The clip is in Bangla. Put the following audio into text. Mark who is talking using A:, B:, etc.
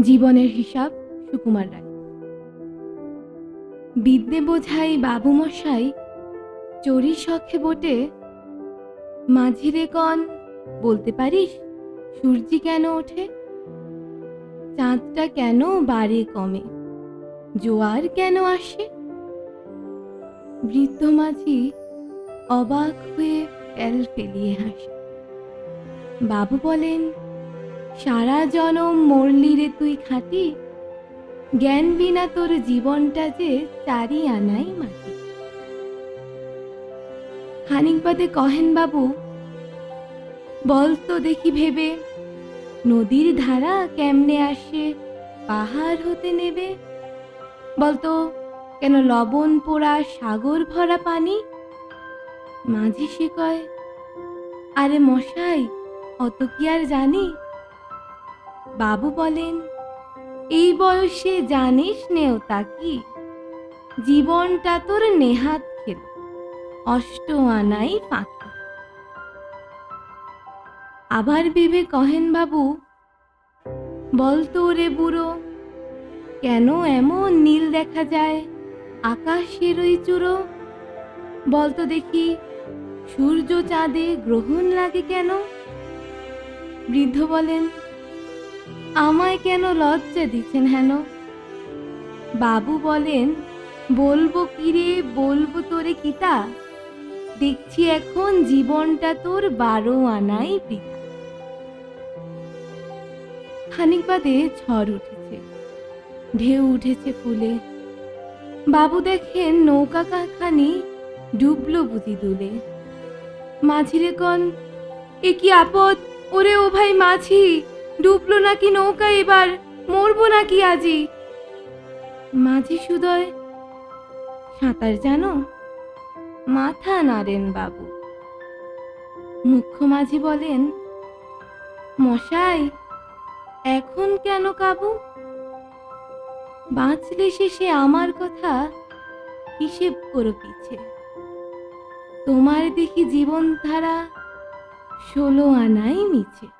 A: জীবনের হিসাব সুকুমার রায়। বিদ্যে বোঝাই বাবুমশাই চড়ি শখে বটে। মাঝিরে কন, বলতে পারিস সূর্যি কেন ওঠে? চাঁদটা কেন বাড়ে কমে? জোয়ার কেন আসে? বৃদ্ধ মাঝি অবাক হয়ে প্যাল ফেলিয়ে হাসে। বাবু বলেন সারা জনম মরলি রে তুই খাটি। জ্ঞান বিনা তোর জীবনটা যে চারি আনাই মাটি। খানিক বাদে কহেন বাবু, বল তো দেখি ভেবে, নদীর ধারা কেমনে আসে, পাহাড় হতে নেবে? বলতো কেন লবণ পোড়া সাগর ভরা পানি? মাঝি সে কয়, আরে মশাই, অত কি আর জানি? বাবু বলেন, এই বয়সে জানিস নেও তা কি? জীবনটা তোর নেহাত খেল অষ্ট আনাই ফাঁকি। আবার ভেবে কহেন, বাবু, বল তো রে বুড়ো, কেন এমন নীল দেখা যায়, আকাশের ওই চূড়ো? বল তো দেখি, সূর্য চাঁদে গ্রহণ লাগে কেন? বৃদ্ধ বলেন আমায় কেন লজ্জা দিচ্ছেন হেন? বাবু বলেন, বলব কিরে, বলব তোরে কিতা? দেখছি এখন জীবনটা তোর বারো আনাই বৃথা। খানিক বাদে ঝড় উঠেছে, ঢেউ উঠেছে ফুলে। বাবু দেখেন নৌকা খানি ডুবলো বুঝি দুলে। মাঝিরে কন, এ কি আপদ? ওরে ও ভাই মাঝি ডুবলো নাকি নৌকা এবার? মরবো নাকি আজি? মাঝি সুদয়, সাঁতার জানো? মাথা নাড়েন বাবু। মুখ্য মাঝি বলেন, মশাই, এখন কেন কাবু? বাঁচলে শেষে আমার কথা হিসেব করো পিছে। তোমার দেখি জীবনধারা ষোলো আনাই মিছে।